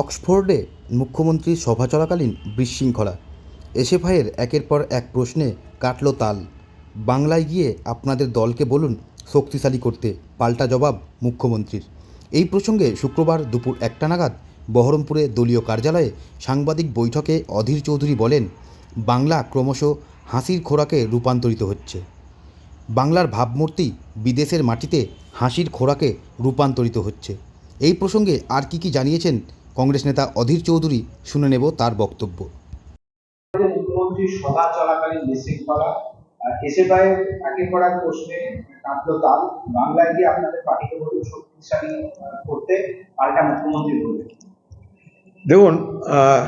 অক্সফোর্ডে মুখ্যমন্ত্রীর সভা চলাকালীন বিশৃঙ্খলা। এসএফআইয়ের একের পর এক প্রশ্নে কাটল তাল। বাংলায় গিয়ে আপনাদের দলকে বলুন শক্তিশালী করতে, পাল্টা জবাব মুখ্যমন্ত্রীর। এই প্রসঙ্গে শুক্রবার দুপুর একটা নাগাদ বহরমপুরে দলীয় কার্যালয়ে সাংবাদিক বৈঠকে অধীর চৌধুরী বলেন, বাংলা ক্রমশ হাসির খোরাকে রূপান্তরিত হচ্ছে। বাংলার ভাবমূর্তি বিদেশের মাটিতে হাসির খোরাকে রূপান্তরিত হচ্ছে। এই প্রসঙ্গে আর কি কি জানিয়েছেন কংগ্রেস নেতা অধীর চৌধুরী শুনে নেব তার বক্তব্য। আমাদের মুখ্যমন্ত্রীর সভা চলাকালীন বিশৃঙ্খলা এসএফআই একের পর এক প্রশ্নে কাটলো তাল। বাংলায় গিয়ে আপনাদের পার্টিকে বলুন শক্তিশালী করতে পাল্টা মুখ্যমন্ত্রী বলবেন দেখুন আহ,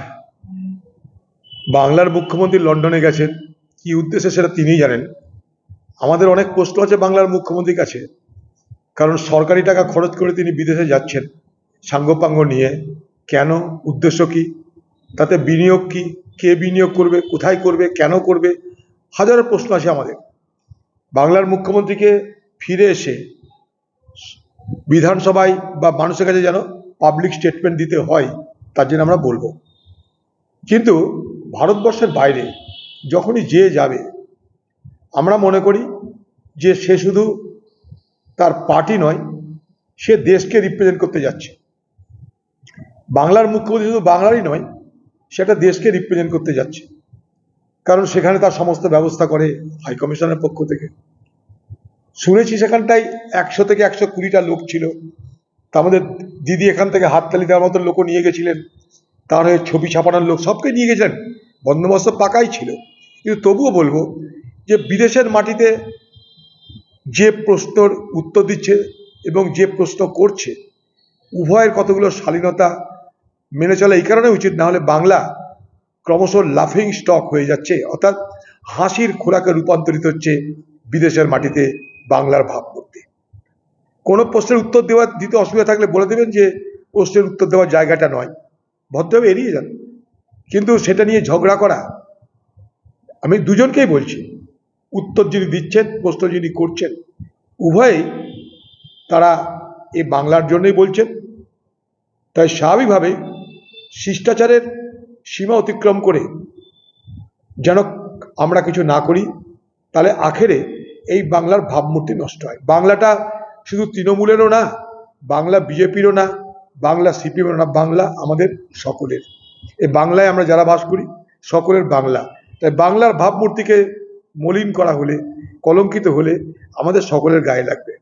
বাংলার মুখ্যমন্ত্রী লন্ডনে গেছেন কি উদ্দেশ্যে সেটা তিনিই জানেন। আমাদের অনেক প্রশ্ন আছে বাংলার মুখ্যমন্ত্রীর কাছে কারণ সরকারি টাকা খরচ করে তিনি বিদেশে যাচ্ছেন সাঙ্গপাঙ্গ নিয়ে। কেন? উদ্দেশ্য কি? তাতে বিনিয়োগ কি? কে বিনিয়োগ করবে? কোথায় করবে? কেন করবে? হাজারো প্রশ্ন আছে আমাদের। বাংলার মুখ্যমন্ত্রীকে ফিরে এসে বিধানসভায় বা মানুষের কাছে যেন পাবলিক স্টেটমেন্ট দিতে হয়, তার জন্য আমরা বলব। কিন্তু ভারতবর্ষের বাইরে যখনই যে যাবে, আমরা মনে করি যে সে শুধু তার পার্টি নয়, সে দেশকে রিপ্রেজেন্ট করতে যাচ্ছে। বাংলার মুখ্যমন্ত্রী শুধু বাংলারই নয়, সেটা দেশকে রিপ্রেজেন্ট করতে যাচ্ছে। কারণ সেখানে তার সমস্ত ব্যবস্থা করে হাইকমিশনের পক্ষ থেকে। শুনেছি সেখানটায় একশো থেকে একশো কুড়িটা লোক ছিল। তা আমাদের দিদি এখান থেকে হাততালি দেওয়ার মতো লোকও নিয়ে গেছিলেন। তার হয়ে ছবি ছাপানোর লোক সবকে নিয়ে গেছেন। বন্দোবস্ত পাকাই ছিল। কিন্তু তবুও বলব যে বিদেশের মাটিতে যে প্রশ্নর উত্তর দিচ্ছে এবং যে প্রশ্ন করছে, উভয়ের কতগুলো শালীনতা মেনে চলা এই কারণে উচিত না হলে বাংলা ক্রমশ লাফিং স্টক হয়ে যাচ্ছে, অর্থাৎ হাসির খোরাকে রূপান্তরিত হচ্ছে বিদেশের মাটিতে বাংলার ভাবমূর্তি কোনো প্রশ্নের উত্তর দেওয়া দিতে অসুবিধা থাকলে বলে দেবেন যে প্রশ্নের উত্তর দেওয়ার জায়গাটা নয়। ভদ্রভাবে এড়িয়ে যান। কিন্তু সেটা নিয়ে ঝগড়া করা, আমি দুজনকেই বলছি, উত্তর যিনি দিচ্ছেন, প্রশ্ন যিনি করছেন, উভয়েই তারা এই বাংলার জন্যই বলছেন। তাই স্বাভাবিকভাবেই শিষ্টাচারের সীমা অতিক্রম করে যেন আমরা কিছু না করি, তাহলে আখেরে এই বাংলার ভাবমূর্তি নষ্ট হয়। বাংলাটা শুধু তৃণমূলেরও না, বাংলা বিজেপিরও না, বাংলা সিপিএমেরও না, বাংলা আমাদের সকলের। এই বাংলায় আমরা যারা বাস করি, সকলের বাংলা। তাই বাংলার ভাবমূর্তিকে মলিন করা হলে, কলঙ্কিত হলে আমাদের সকলের গায়ে লাগবে।